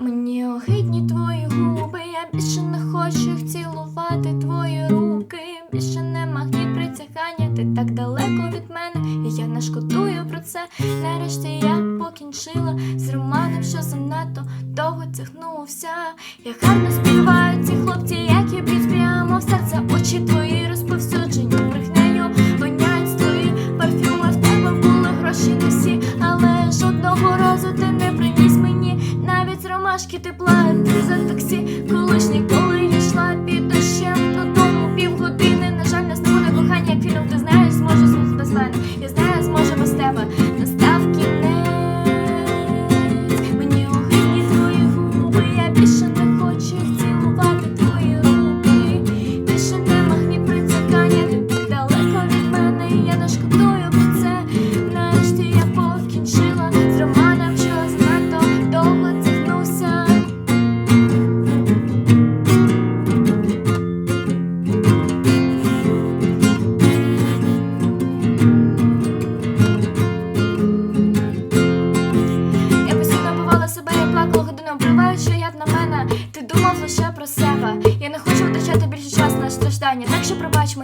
Мені огидні твої губи, я більше не хочу їх цілувати твої руки. Більше не магніт притягання, ти так далеко від мене, і я не шкодую про це. Нарешті я покінчила з романом, що занадто довго тягнувся. Я гарно співаю ці хлопці, які б'ють прямо в серце очі твої розповсюджені брехнею, воняють твої парфюми, в тебе були гроші не всі, але жодного разу ти не ромашки тепла ти за таксі, колишній, коли я йшла під дощем додому півгодини. На жаль, нас не буде кохання, як фільм, ти знаєш, зможу звук без мене. Я знаю,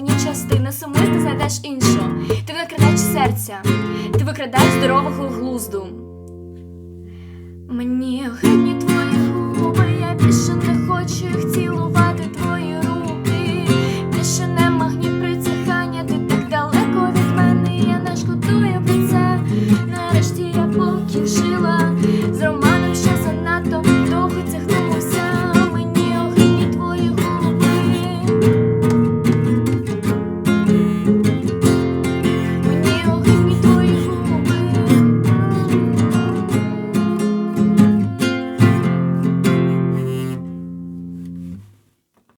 що частини сумуй, ти знайдеш іншу. Ти викрадаєш серця, ти викрадаєш здорового глузду. Мені огидні твої